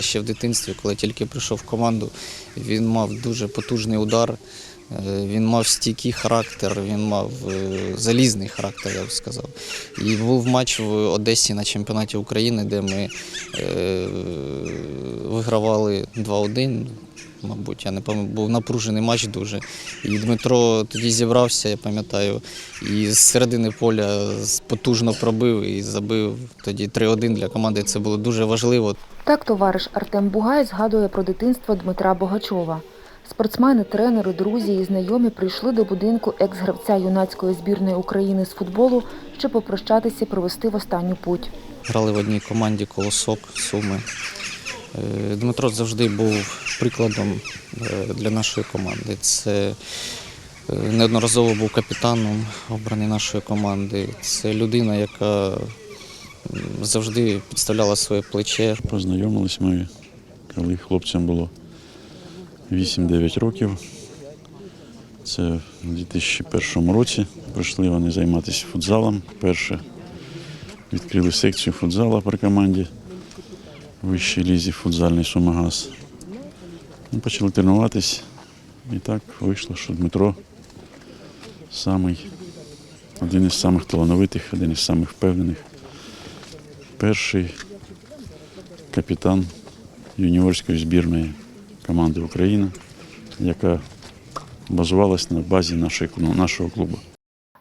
Ще в дитинстві, коли тільки прийшов в команду, він мав дуже потужний удар, е, він мав стійкий характер, він мав е, залізний характер, я б сказав. І був матч в Одесі на чемпіонаті України, де ми е, вигравали 2-1. Мабуть, я не пам'ятаю, був напружений матч дуже. І Дмитро тоді зібрався, я пам'ятаю, і з середини поля потужно пробив і забив тоді 3-1 для команди. Це було дуже важливо. Так товариш Артем Бугай згадує про дитинство Дмитра Богачова. Спортсмени, тренери, друзі і знайомі прийшли до будинку екс-гравця юнацької збірної України з футболу, щоб попрощатися і провести в останню путь. Грали в одній команді Колосок Суми. Е, Дмитро завжди був прикладом е, для нашої команди. Це е, неодноразово був капітаном обраний нашої команди. Це людина, яка завжди підставляла своє плече. Познайомились ми, коли хлопцям було 8-9 років. Це в 2001 році прийшли вони займатися футзалом. Перше відкрили секцію футзала при команді вищій лізі футзальний Сумагаз. Ну, почали тренуватись. І так вийшло, що Дмитро самий, один із самих талановитих, один із самих впевнених. Перший капітан юніорської збірної команди України, яка базувалась на базі нашої, нашого клубу.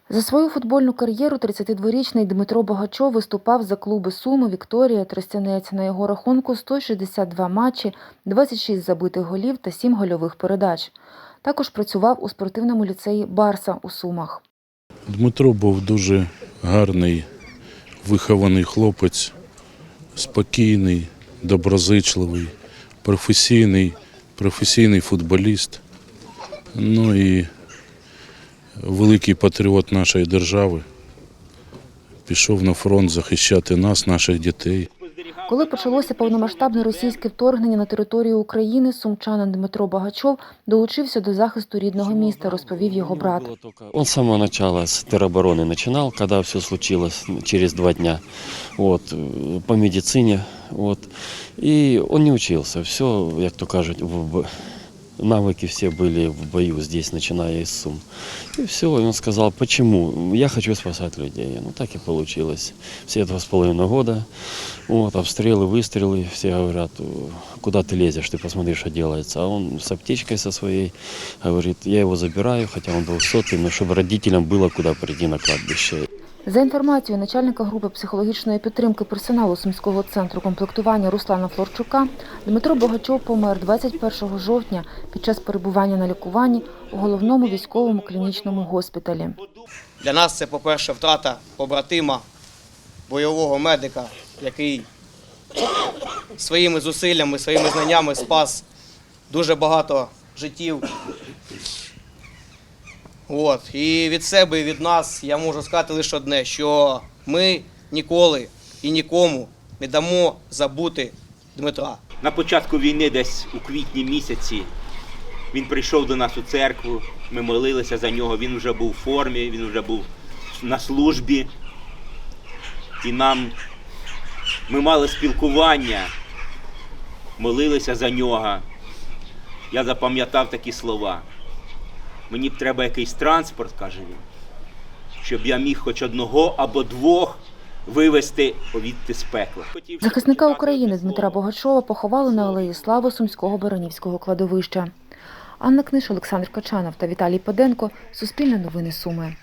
За свою футбольну кар'єру 32-річний Дмитро Богачов виступав за клуби Суми, Вікторія, Тростянець. На його рахунку 162 матчі, 26 забитих голів та 7 гольових передач. Також працював у спортивному ліцеї Барса у Сумах. Дмитро був дуже гарний, вихований хлопець, спокійний, доброзичливий, професійний, професійний футболіст. Ну і великий патріот нашої держави. Пішов на фронт захищати нас, наших дітей. Коли почалося повномасштабне російське вторгнення на територію України, сумчанин Дмитро Багачов долучився до захисту рідного міста, розповів його брат. Он з самого начала з тероборони починав, коли все случилось через два дня, вот, э, по медицині. От. І он не вчився. все, як то кажуть, в- навыки все были в бою здесь, начиная из Сум. И все, и он сказал, почему? Я хочу спасать людей. Ну, так и получилось. Все два с половиной года, вот, обстрелы, выстрелы, все говорят, «Э, куда ты лезешь, ты посмотри, что делается. А он с аптечкой со своей, говорит, я его забираю, хотя он был сотый, но чтобы родителям было куда прийти на кладбище. За інформацією начальника групи психологічної підтримки персоналу Сумського центру комплектування Руслана Флорчука, Дмитро Богачов помер 21 жовтня під час перебування на лікуванні у головному військовому клінічному госпіталі. Для нас це, по-перше, втрата побратима, бойового медика, який своїми зусиллями, своїми знаннями спас дуже багато життів. От. І від себе, і від нас я можу сказати лише одне, що ми ніколи і нікому не дамо забути Дмитра. На початку війни, десь у квітні місяці, він прийшов до нас у церкву, ми молилися за нього, він вже був у формі, він вже був на службі. І нам ми мали спілкування, молилися за нього. Я запам'ятав такі слова. Мені б треба якийсь транспорт, каже він, щоб я міг хоч одного або двох вивезти повідти з пекла. Захисника України Дмитра. Богачова поховали на алеї Слави Сумського Баранівського кладовища. Анна Книш, Олександр Качанов та Віталій Паденко. Суспільне новини Суми.